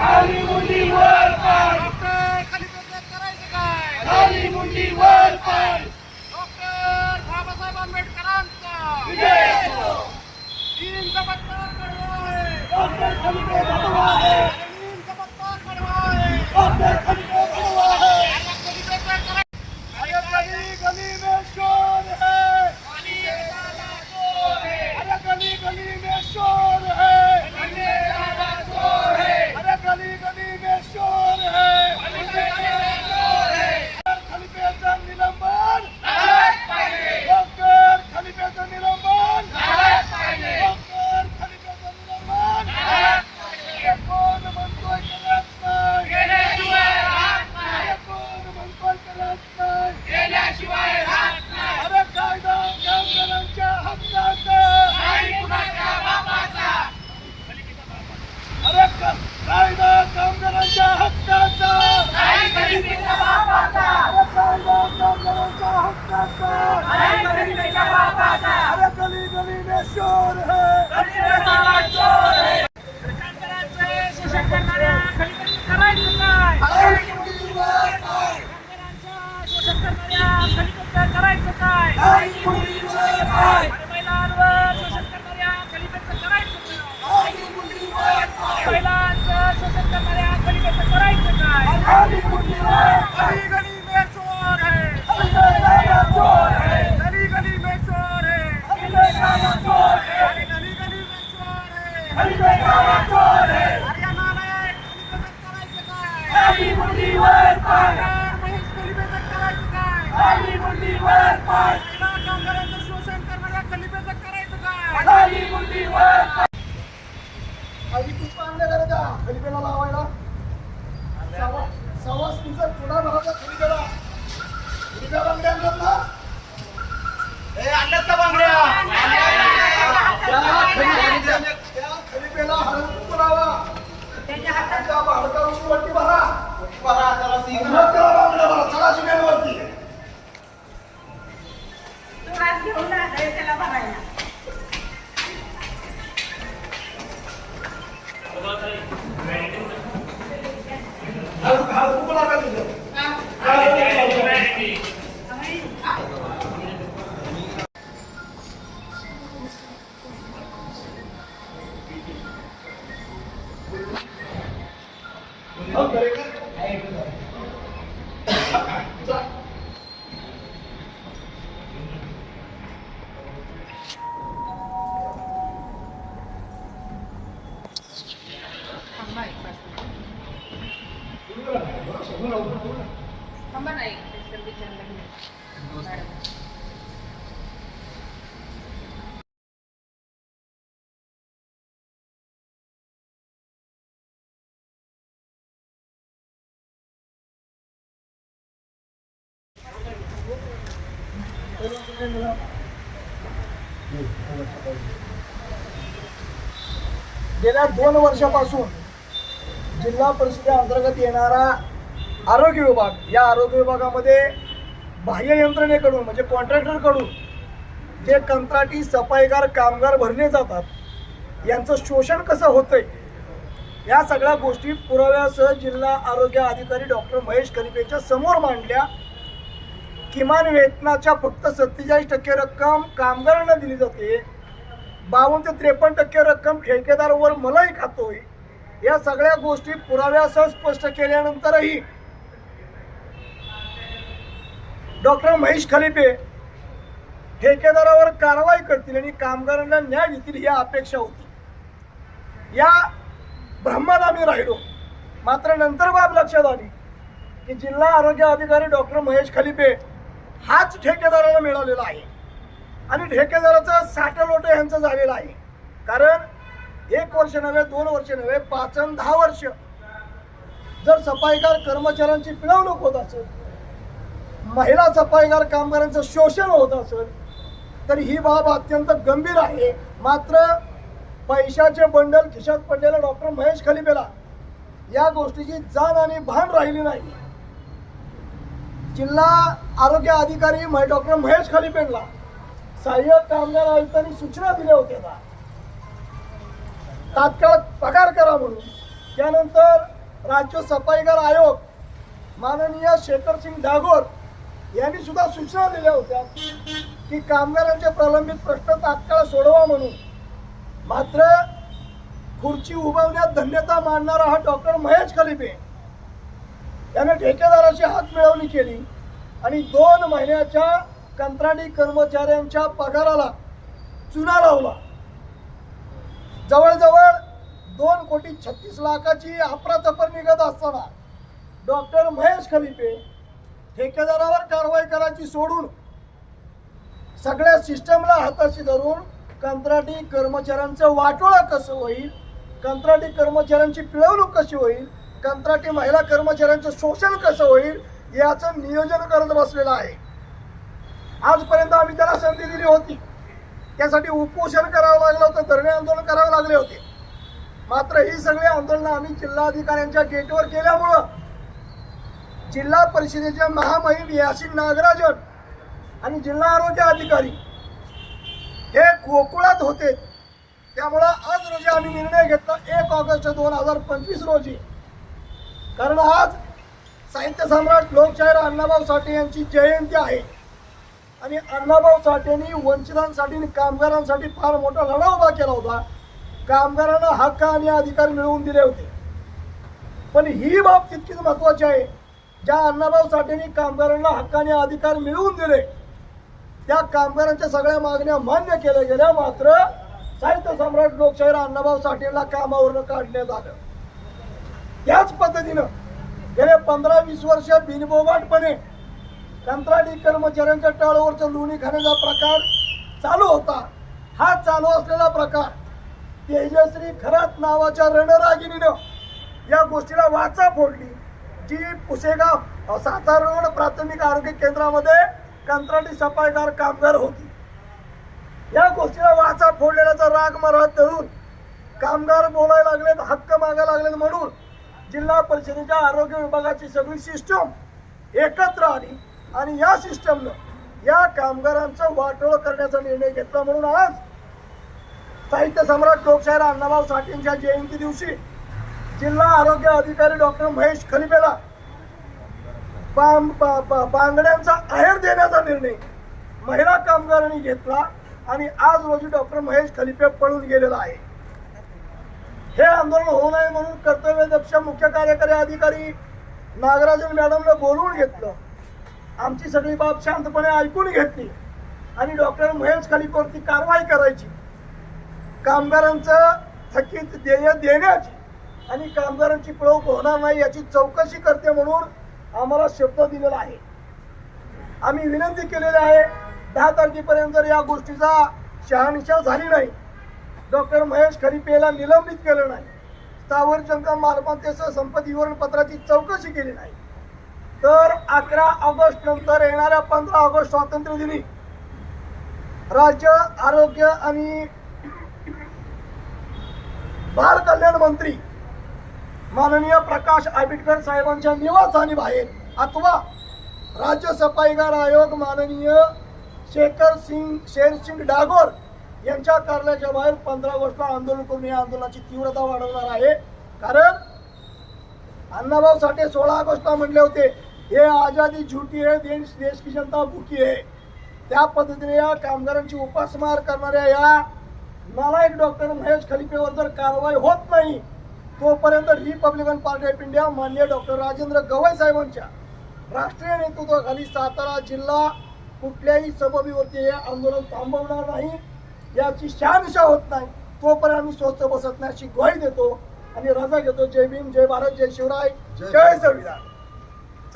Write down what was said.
Aleluia! कायदा कामगारांच्या हक्काचा कामगारांच्या हक्काचा गली गली में शोर है करायचं काय? Yeah. Okay. गेल्या दोन वर्षापासून जिल्हा परिषदे अंतर्गत येणारा आरोग्य विभाग. या आरोग्य विभागामध्ये बाह्य यंत्रणेकडून म्हणजे कॉन्ट्रॅक्टरकडून जे कंत्राटी सफाईगार कामगार भरले जातात यांचं शोषण कसं होतंय? या सगळ्या गोष्टी पुराव्यासह जिल्हा आरोग्य अधिकारी डॉक्टर महेश खलिपेच्या समोर मांडल्या. किमान वेतनाच्या फक्त सत्तेचाळीस टक्के रक्कम कामगारांना दिली जाते. बावन्न ते त्रेपन्न टक्के रक्कम ठेकेदारवर मलाही खातोय. या सगळ्या गोष्टी पुराव्यासह स्पष्ट केल्यानंतरही डॉक्टर महेश खलिपे ठेकेदारावर कारवाई करतील आणि कामगारांना न्याय देतील ही अपेक्षा होती. या भ्रमात आम्ही राहिलो. मात्र नंतर बाब लक्षात आली की जिल्हा आरोग्य अधिकारी डॉक्टर महेश खलिपे हाच ठेकेदाराला मिळालेला आहे. आणि ठेकेदाराचं साठलोट यांचं झालेलं आहे. कारण एक वर्ष नव्हे दोन वर्ष नव्हे पाच दहा वर्ष जर सफाईगार कर्मचाऱ्यांची पिळवणूक होत असेल महिला सफाईगार कामगारांचं शोषण होत असेल तर ही बाब अत्यंत गंभीर आहे. मात्र पैशाचे बंडल खिशात पडलेला डॉक्टर महेश खलिपेला या गोष्टीची जाण आणि भान राहिली नाही. जिल्हा आरोग्य अधिकारी डॉक्टर महेश खलिपेंना सहाय्यक कामगार आयुक्तांनी सूचना दिल्या होत्या. तात्काळ पगार करा म्हणून. त्यानंतर राज्य सफाईगार आयोग माननीय शेखरसिंग डागोर यांनी सुद्धा सूचना दिल्या होत्या की कामगारांचे प्रलंबित प्रश्न तात्काळ सोडवा म्हणून. मात्र खुर्ची उभारण्यात धन्यता मानणारा हा डॉक्टर महेश खलिपे याने ठेकेदाराची हात मिळवणी केली आणि दोन महिन्याच्या कंत्राटी कर्मचाऱ्यांच्या पगाराला चुना लावला. जवळजवळ दोन कोटी छत्तीस लाखाची अपरातपर निघत असताना डॉक्टर महेश खलिपे ठेकेदारावर कारवाई करायची सोडून सगळ्या सिस्टमला हाताशी धरून कंत्राटी कर्मचाऱ्यांचं वाटोळा कसं होईल? कंत्राटी कर्मचाऱ्यांची पिळवणूक कशी होईल? कंत्राटी महिला कर्मचाऱ्यांचं शोषण कसं होईल? याचं नियोजन करत बसलेलं आहे. आजपर्यंत आम्ही त्याला संधी दिली होती. त्यासाठी उपोषण करावं लागलं होतं धरणे आंदोलन करावे लागले होते. मात्र ही सगळी आंदोलनं आम्ही जिल्हाधिकाऱ्यांच्या गेटवर केल्यामुळं जिल्हा परिषदेचे महामहिम यासिन नागराजन आणि जिल्हा आरोग्य अधिकारी हे गोकुळात होते. त्यामुळं आज रोजी आम्ही निर्णय घेतला एक ऑगस्ट दोन हजार पंचवीस रोजी. कारण आज साहित्य सम्राट लोकशाहीर अण्णाभाऊ साठे यांची जयंती आहे. आणि अण्णाभाऊ साठेंनी वंचितांसाठी आणि कामगारांसाठी फार मोठा लढा उभा केला होता. कामगारांना हक्क आणि अधिकार मिळवून दिले होते. पण ही बाब तितकीच महत्वाची आहे. ज्या अण्णाभाऊ साठेंनी कामगारांना हक्काने अधिकार मिळवून दिले त्या कामगारांच्या सगळ्या मागण्या मान्य केल्या गेल्या मात्र साहित्य सम्राट लोकशाहीर अण्णाभाऊ साठेंना कामावरनं काढण्यात आलं. त्याच पद्धतीनं गेले पंधरा वीस वर्ष बिनबोबाटपणे कंत्राटी कर्मचाऱ्यांच्या टाळावरचं लोणी खाण्याचा प्रकार चालू होता. हा चालू असलेला प्रकार तेजश्री खरात नावाच्या रणरागिणीनं या गोष्टीला वाचा फोडली. जी पुसेगाव अ, सातारा रोड प्राथमिक आरोग्य केंद्रामध्ये कंत्राटी सफाईदार कामगार होती. या गोष्टीला वाचा फोडलेल्याचा राग मरात धरून कामगार बोलायला लागलेत हक्क मागायला लागलेत म्हणून जिल्हा परिषदेच्या आरोग्य विभागाची सगळी सिस्टम एकत्र आली आणि या सिस्टमनं या कामगारांचं वाटोळ करण्याचा निर्णय घेतला म्हणून आज साहित्य सम्राट लोकशाहीर अण्णाभाऊ साठेंच्या जयंती दिवशी जिल्हा आरोग्य अधिकारी डॉक्टर महेश खलिपेला बां- बा- बांगड्यांचा आहेर देण्याचा निर्णय महिला कामगारांनी घेतला आणि आज रोजी डॉक्टर महेश खलिपे पळून गेलेला आहे. हे आंदोलन होऊ नये म्हणून कर्तव्यदक्ष मुख्य कार्यकारी अधिकारी नागराजन मॅडमला बोलवून घेतलं. आमची सगळी बाब शांतपणे ऐकून घेतली आणि डॉक्टर महेश खलिपेवरती कारवाई करायची. कामगारांचं थकीत देय देण्याची आणि कामगारांची पिळवूक होणार नाही याची चौकशी करते म्हणून आम्हाला शब्द दिलेला आहे. आम्ही विनंती केलेली आहे दहा तारखेपर्यंत जर या गोष्टीचा शहानिशा झाली नाही डॉक्टर महेश खरीपेला निलंबित केलं नाही स्थावर जंगम मालमत्तेसह संपत्ती विवरण पत्राची चौकशी केली नाही तर अकरा ऑगस्ट नंतर येणाऱ्या पंधरा ऑगस्ट स्वातंत्र्य दिनी राज्य आरोग्य आणि बाल कल्याण मंत्री माननीय प्रकाश आंबेडकर साहेबांच्या निवासस्थानी बाहेर. अथवा राज्य सफाईगार आयोग माननीय शेखर सिंग शेरसिंग डागोर यांच्या कार्यालयाच्या बाहेर पंधरा ऑगस्टला आंदोलन करून या आंदोलनाची तीव्रता वाढवणार आहे. कारण अण्णाभाऊ साठे सोळा ऑगस्टला म्हणले होते हे आजादी झुटी आहे देश देश की जनता भुकी आहे. त्या पद्धतीने या कामगारांची उपासमार करणाऱ्या या नालायक डॉक्टर महेश खलिपेवर जर कारवाई होत नाही तोपर्यंत रिपब्लिकन पार्टी ऑफ इंडिया मान्य डॉक्टर राजेंद्र गवई साहेबांच्या राष्ट्रीय नेतृत्वाखाली सातारा जिल्हा कुठल्याही सबबीवरती हे आंदोलन थांबवणार नाही. याची शहानिशा होत नाही. तोपर्यंत आम्ही स्वस्त बसत नाही अशी ग्वाही देतो आणि रजा घेतो. जय भीम जय भारत जय शिवराय. जय संविधान.